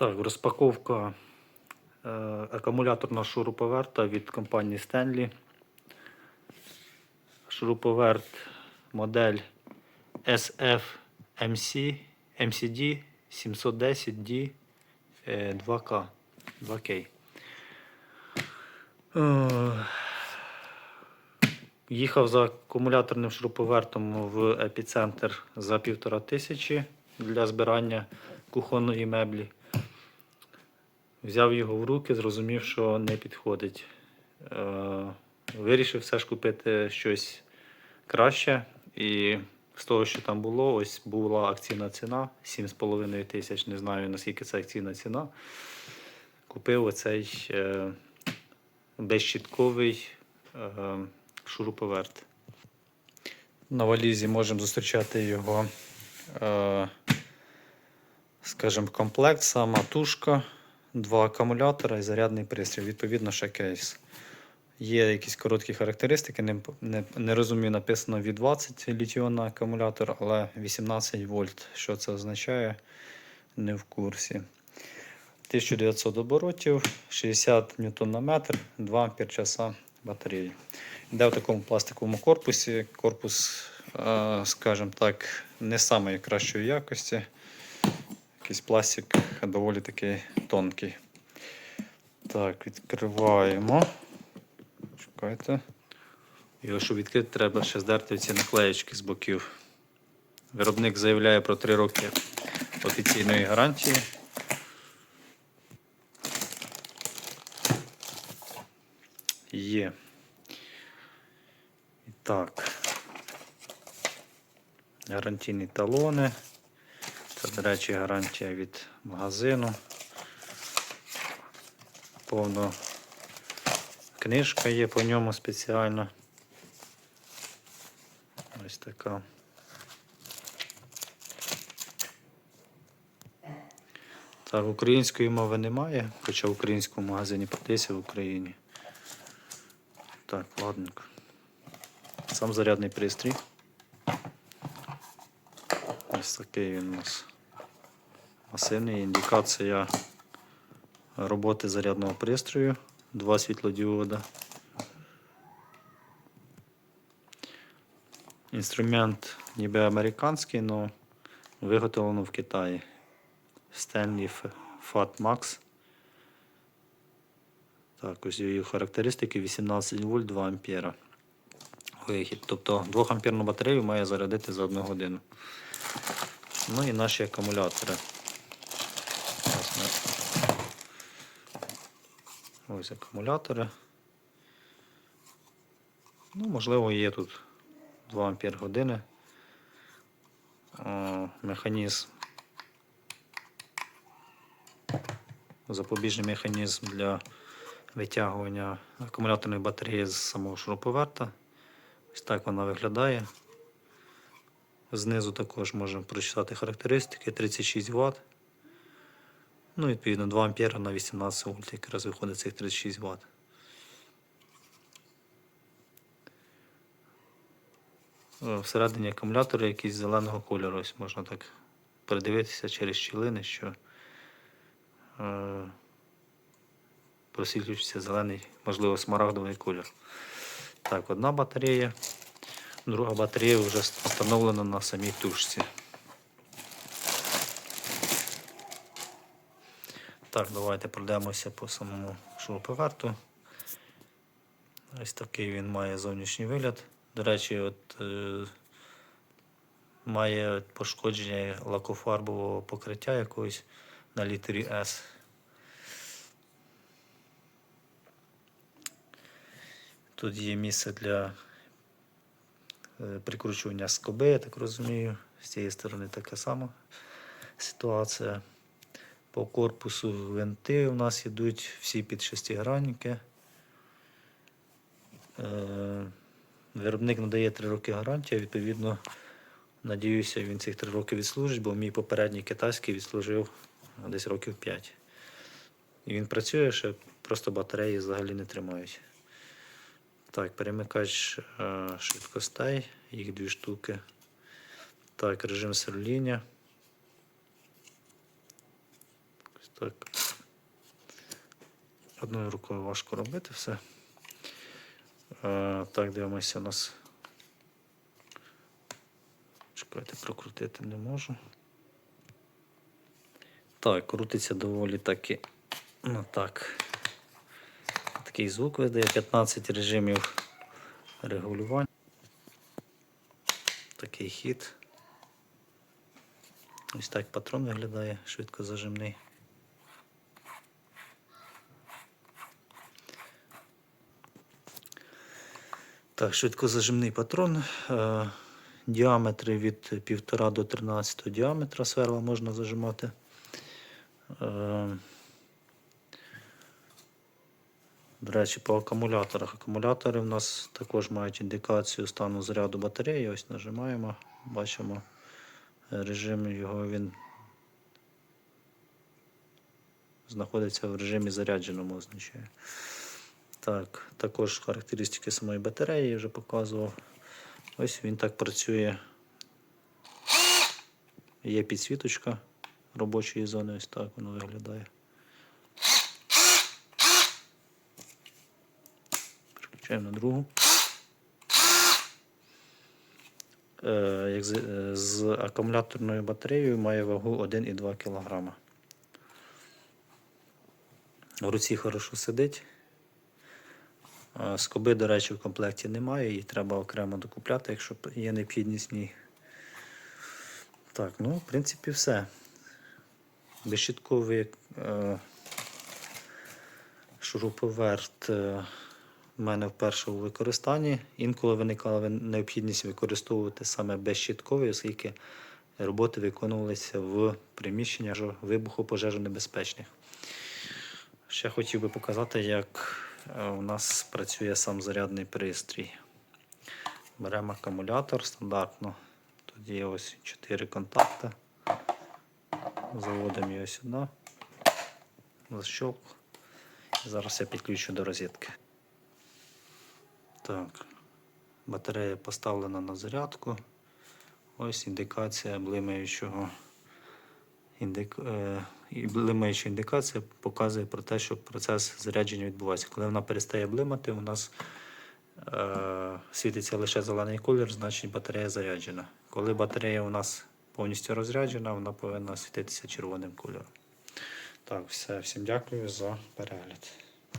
Так, розпаковка е, акумуляторного шуруповерта від компанії Stanley. Шуруповерт модель SFMC MCD 710D е, 2K. 2K. Е, Їхав за акумуляторним шуруповертом в епіцентр за півтора тисячі для збирання кухонної меблі. Взяв його в руки, зрозумів, що не підходить. Е, Вирішив все ж купити щось краще. І з того, що там було, ось була акційна ціна 7,5 тисяч. Не знаю наскільки це акційна ціна. Купив оцей е, безщітковий е, шуруповерт. На валізі можемо зустрічати його, скажімо, комплект, сама тушка, два акумулятора і зарядний пристрій, відповідно, ще кейс. Є якісь короткі характеристики, не, не, не розумію, написано від 20 літіонний акумулятор, але 18 вольт. Що це означає? Не в курсі. 1900 оборотів, 60 ньютон на метр, 2 ампер часа батареї. Йде в такому пластиковому корпусі. Корпус, е, скажімо так, не самої кращої якості. Якийсь пластик доволі такий тонкий. Так, відкриваємо. Чекайте. Його, щоб відкрити, треба ще здерти ці наклеєчки з боків. Виробник заявляє про 3 роки офіційної гарантії. Є. І так. Гарантійні талони. Це, до речі, гарантія від магазину. Повно книжка є по ньому спеціально. Ось така. Так, української мови немає, хоча в українському магазині продається в Україні. Так, ладненько. Сам зарядний пристрій. Ось такий він у нас масивний. Індикація роботи зарядного пристрою. Два світлодіода. Інструмент ніби американський, але виготовлено в Китаї. Stanley Fat Max. Так, ось її характеристики 18 вольт 2 ампера. Вихід. Тобто 2 амперну батарею має зарядити за 1 годину. Ну і наші акумулятори. Ось, ми- ось акумулятори. Ну, можливо, є тут 2 ампер години. Механізм. Запобіжний механізм для витягування акумуляторної батареї з самого шуруповерта. Ось так вона виглядає. Знизу також можемо прочитати характеристики 36 Вт. Ну, відповідно, 2 А на 18 вольт, якраз виходить цих 36 Вт. Е, Всередині акумулятора якийсь зеленого кольору. Ось можна так передивитися через щілини, що е, просвітлюється зелений, можливо, смарагдовий колір. Так, одна батарея. Друга батарея вже встановлена на самій тушці. Так, давайте пройдемося по самому шуруповерту. Ось такий він має зовнішній вигляд. До речі, от, е, має пошкодження лакофарбового покриття якогось на літері S. Тут є місце для е, прикручування скоби, я так розумію. З цієї сторони така сама ситуація. По корпусу гвинти у нас йдуть всі під шестигранники. Е, Виробник надає 3 роки гарантії, відповідно, надіюся, він цих 3 роки відслужить, бо мій попередній китайський відслужив десь років 5. І він працює, ще просто батареї взагалі не тримають. Так, перемикач е, швидкостей, їх дві штуки. Так, режим сверління. Ось Так. Одною рукою важко робити все. Е, так, дивимося у нас. Чекайте, прокрутити не можу. Так, крутиться доволі таки. Ну так. Такий звук видає 15 режимів регулювання. Такий хід. Ось так патрон виглядає, швидкозажимний. Так, швидкозажимний патрон. Е, діаметри від 1,5 до 13 діаметра сверла можна зажимати. Е, до речі, по акумуляторах. Акумулятори в нас також мають індикацію стану заряду батареї. Ось нажимаємо, бачимо режим його він знаходиться в режимі зарядженому означає. Так, також характеристики самої батареї я вже показував. Ось він так працює. Є підсвіточка робочої зони, ось так воно виглядає. Переключаємо на другу. Е, з, е, з акумуляторною батареєю має вагу 1,2 кг. В руці хорошо сидить. Е, Скоби, до речі, в комплекті немає, її треба окремо докупляти, якщо є необхідність в ній. Так, ну, в принципі, все. Безщітковий е, шуруповерт е, в мене вперше у використанні. Інколи виникала необхідність використовувати саме безщітковий, оскільки роботи виконувалися в приміщеннях що вибухопожежонебезпечних. Ще хотів би показати, як у нас працює сам зарядний пристрій. Беремо акумулятор стандартно. Є ось 4 контакти. Заводимо його сюди. Защолк. Зараз я підключу до розетки. Так. Батарея поставлена на зарядку. Ось індикація блимаючого індик... і блимаюча індикація показує про те, що процес зарядження відбувається. Коли вона перестає блимати, у нас е, світиться лише зелений колір, значить батарея заряджена. Коли батарея у нас повністю розряджена, вона повинна світитися червоним кольором. Так, все, всім дякую за перегляд.